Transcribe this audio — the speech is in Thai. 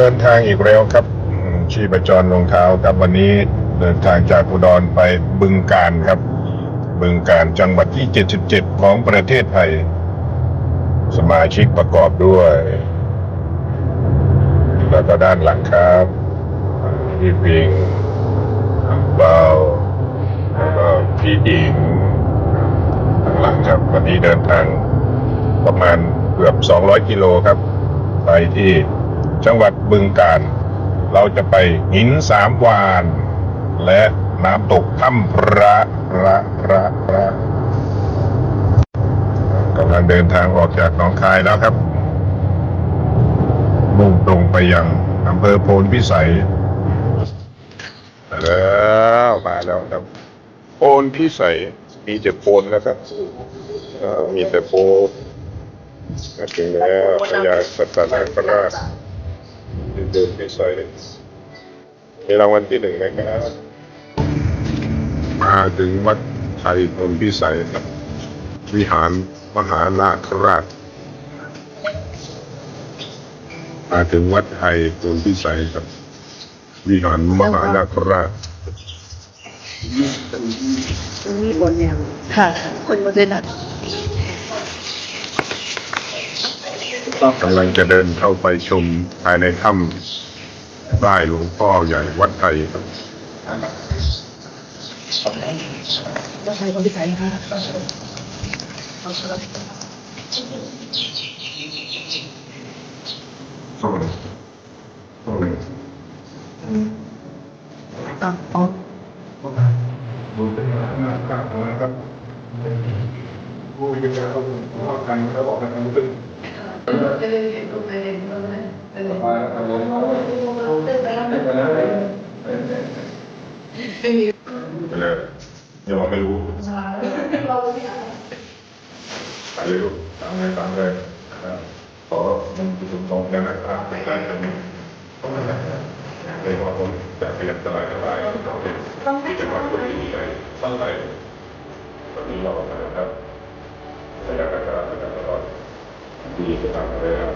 ดินทางอีกแล้วครับชีพจรรองเท้าครับวันนี้เดินทางจากอุดรไปบึงการครับ บึงการจังหวัดที่ 77 ของประเทศไทย สมาชิกประกอบด้วย แล้วก็ด้านหลังครับพี่ปิงอังเบาแล้วก็พี่อิงข้างหลังครับ วันนี้เดินทางประมาณเกือบ 200 กิโลครับ ไปที่ จังหวัดบึงกาฬเราจะไปหินสามวาน และน้ำตกถ้ำพระระระระกำลังเดินทางออกจากหนองคายแล้วครับ มุ่งตรงไปยังอำเภอโพนพิสัยแล้วมาแล้วครับโพนพิสัยมีแต่โพนแล้วครับมีแต่โพนถึงแล้วพญาสัตนคราช ที่เดินพิสัยมีรางวัลที่หนึ่งไหมครับมาถึงวัดไทยโพนพิสัยครับ วิหารมหานาคราช มาถึงวัดไทยโพนพิสัยครับ วิหารมหานาคราชมีบนเนี่ยค่ะ คนโมเดลนัด กำลังจะเดินเข้าไปชมภายในถ้ำใต้หลวงพ่อใหญ่วัดไทยครับว่าใครคนที่ใส่ค่ะห้องห้องหนึ่งอะอ๋อดูเป็นนะครับนะครับผู้วิจารณ์เขาว่ากันเขาบอกกันตึ้ง ไปเลยอย่าบอกไม่รู้ไปเลยลูกตามเลยตามเลยนะครับขอมันจุดตรงกันนะครับใกล้ๆกันเลยว่าผมจะขยับสลายสบายที่จังหวัดคนที่ไหนต้องไปตอนนี้เราออกมาแล้วครับขยับกระจายกระจายตลอด ดีจะตามมาเลยครับ